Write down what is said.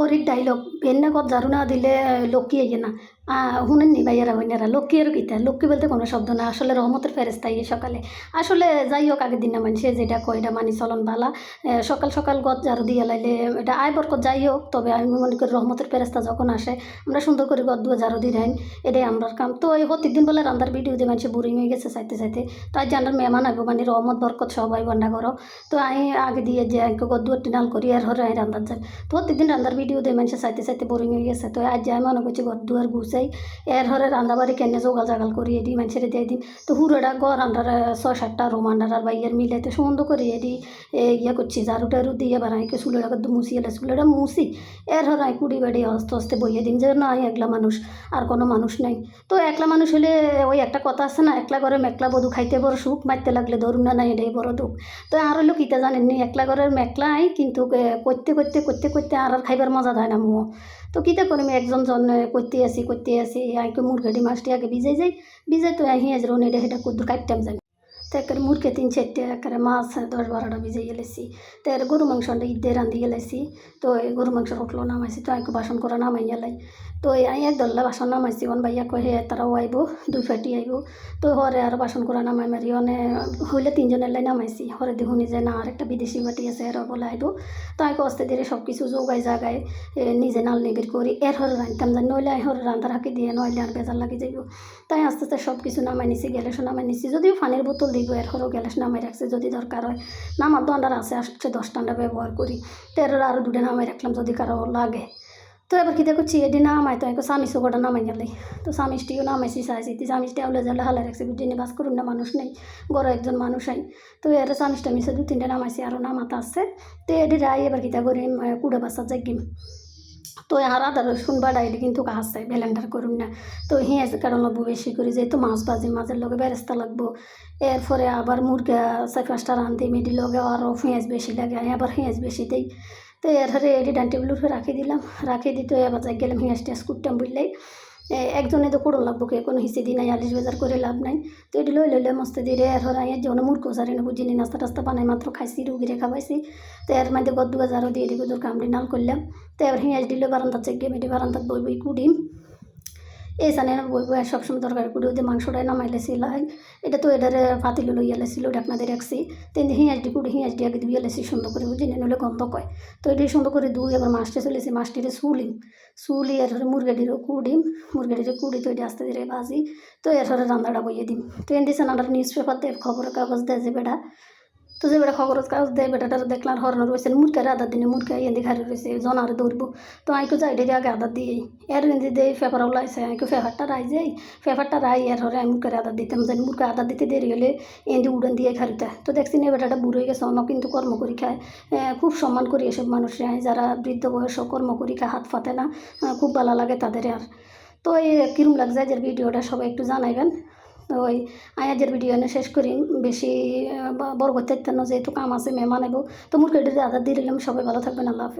হরির ডাইলগ এনে কত জারু না দিলে লক্ষ্মী আইয়ে না। শুনেন নি ভাইয়ারা হইনারা লক্ষ্মী আর কিতা লক্ষ্মী বলতে কোনো শব্দ না। আসলে রহমতের ফেরেস্তা ইয়ে সকালে। আসলে যাই হোক, আগের দিন না মানুষে যেটা কয়, এটা মানি চলন বালা। সকাল সকাল গত জারু দিয়ে লাইলে এটা আয় বরকত যাই হোক, তবে আমি মনে করি রহমতের ফেরেস্তা যখন আসে, আমরা সুন্দর করে গদ দুয়া জারু দিয়ে দেন, এটাই আমরার কাম। তো এই প্রত্যেকদিন বলে রান্দার ভিডিও দিয়ে মানুষ বোরিং হয়ে গেছে চাইতে চাইতে। তাই যে আমরা মেহমান আইব মানে রহমত, বরকত সবাই বন্ডা করো তো আমি আগে দিয়ে যে আগে গদ দুয়ার টিনাল করি, আর হরে আমি রান্দার যাই তো প্রত্যেকদিন রান্দার ভিডিও দিয়ে মানুষ চাইতে চাইতে বোরিং হয়ে গেছে। তো আজ যাই মনে করছি গদ দুয়ার গুছাই এর হরে রান্না বাড়ি কেনে জোগাল জাগাল করিয়ে দিই মানুষের দিয়ে দিই তো হুড়োটা গড় আন্ডার ছয় সাতটা রুম আন্ডার আর বাইয়ের মিলে তো সুন্দর করিয়ে দিই এ ইয়ে করছি, ঝাড়ু টাড়ু দিয়ে বানাইকে চুলেটা কত মুছি, এলে চুলেটা মুছি। এর হরে আমি কুড়ি বাড়ি হস্তে হস্তে বইয়ে দিন যে না একলা মানুষ, আর কোনো মানুষ নাই। তো একলা মানুষ হলে ওই একটা কথা আছে না, একলা ঘরে মেকলা বধু খাইতে বড় সুখ মারতে লাগলে ধরুন না নাই এটাই বড় দুঃখ। তো আর হলো কিতা জানেন নি, একলা ঘরের মেকলা আই কিন্তু করতে করতে করতে করতে আর আর খাইবার মজা দেয় না মুও তো কিতা করিম, একজন জন করতে আসি, করতে আসি আইকে মুরগাটি মাছটি আগে ভিজে যাই ভিজে তো আই আজ রোনে এটা সেটা কুদ্দুর কাটতাম যাই তো মুরগে তিন চারটে একেবারে মাছ দশ বারোটা ভিজে গেলেছি তো গরু মাংসটা ঈদে রান্ধি গেলেছি তো এই গরু মাংস হোটলো, নামাইছি, তো আইকে বাসন করা নামাই গেলাই। তো এই দল্লা বাসন নামাইছি অন ভাইয়া কয়ে হে তারাও আইব, দুই ফাটি আইব। তো হরে আর বাসন করা নামাই মারি অনে, হইলে তিনজনের লাই নামাইছি। হরে দেখুনি যে না আর একটা বিদেশি বাটি আছে এর বলে আইব। তো আই কস্তে ধীরে সব কিছু যোগাই জাগায় নিজে নাল নিবির করি এর হরে রাঁধতাম জানি, নইলে আই হরে রান্ধার হাঁকি দিয়ে, নইলে আর বেজার লাগি যাইব। তাই আস্তে আস্তে সব কিছু নামাই নিছি গ্যালেসও নামাই নিছি। যদিও পানির বোতল দিব এর হরেও গ্যালেস নামাই রাখছে যদি দরকার হয়। নামার দণ্ডার আছে আসছে দশ টান্ডা ব্যবহার করি তেরোর আরও দুটো নামাই রাখলাম যদি কারও লাগে। তো এবার কী করছি এটি নামাই তো একটু স্বামী সুগোটা নামাই গেলে তো স্বামীটিও নামাইছি চাইছি তো স্বামীটি আউলে জালে হালে রাখছি বুঝিনি বাস করুন না মানুষ নেই গড় একজন মানুষ আই তো এর স্বামীটা মিশে দু তিনটে নামাইছি আরও নামাতা আছে তো এটি রাই এবার কিতা করি কুড়ে বাসা যাই তো আর আদা রসুন বাড়া এটি কিন্তু কাজ চাই ব্যালেন্ডার করুন না তো হিঁয়াজ কারণ লাগবো বেশি করে যেহেতু মাছ ভাজি মাছের লগে বেরেস্তা লাগবো এরপরে আবার মুরগা চার পাঁচটা রান্ধি মেডি লগে আরও পেঁয়াজ বেশি লাগে আবার পেঁয়াজ বেশি দিই তো এর হরে এটি ডান টেবিলের উপরে রাখি দিলাম। রাখি দিতে এবার গেলাম পেঁয়াজ টিয়াজ কুটতাম বুঝলেই। একজনে তো করুন লাগবো কে? কোনো হিসে দিই নাই, আলিশ বাজার করে লাভ নাই। তো এটি লই লইলে মস্তে দিয়ে এর হর আইয়া জন্য মূর্খ সারি না বুঝিনি নাস্তা টাস্তা বানাই মাত্র খাইছি রুগীরে খাবাইছি তো এর মধ্যে গদ্দু বাজারও দিয়ে দিকে তোর কামড়ি নাল করলাম। তো এবার হিয়াস দিলে বারান্দার চেক গিয়ে মেটি বারান্দার বই বই কুড়িম। এই সানে বই বই সবসময় তরকারি কুড়ি দিয়ে মাংসটাই নামাইলে সিলাই এটা তো এটারে পাতিলে লইয়া লেছিল ওটা আপনাদের রাখছি। তিন হিঁয়াজ দি কুড়ি হিঁয়াজ দিয়ে আগে দিয়ে লেছি, সুন্দর করে বুঝি নইলে গন্ধ কয়। তো এটি সুন্দর করে দুই এবার মাছটা চলেছি মাছটিরে সুলিম সুলি এর মুরগাটিরও কুড়িম মুরগাটিরে কুড়ি, তো এটি আস্তে ধীরে ভাজি। তো এর রান্নাটা বইয়ে দিম তো এন দিছে নানার নিউজ পেপার দেয় খবরের কাগজ দেয় যে বেটা। তো যে বেটা খবরের কাগজ দেয় বেটাটা দেখলাম হরণ রয়েছে মুরগারে আদার দিনে মুরগা এনে ঘাড়ে রয়েছে জনারে দৌড়বো। তো আইকো যাই ডেরে আগে আদার দিয়ে এর এনে দেয় পেপার ওলাইছে আইকো পেপারটা রাই যাই, পেপারটা রাই, এর হরে আমি মুরগারে আদার দিতাম। জানি মুরগা আদার দিতে দেরি হলে এনে উড়ান দিয়ে খারিতা তো দেখছি না বেটাটা বুড়ো হয়ে গেছে, অন্য কিন্তু কর্ম করি খায়। খুব সম্মান করি এসব মানুষরা যারা বৃদ্ধ বয়স কর্ম করি খায়, হাত ফাতে না। খুব ভালো লাগে তাদের আর। তো এই কিরম লাগছে যে ভিডিওটা, সবাই একটু জানাইবেন। ওই আয়াজের ভিডিও এনে শেষ করি। বেশি বড় করতে যেহেতু কাম আছে, মেহমান এবো তো মুরগিটিতে আদার দিয়ে দিলাম। সবাই ভালো থাকবেন, আল্লাহ হাফেজ।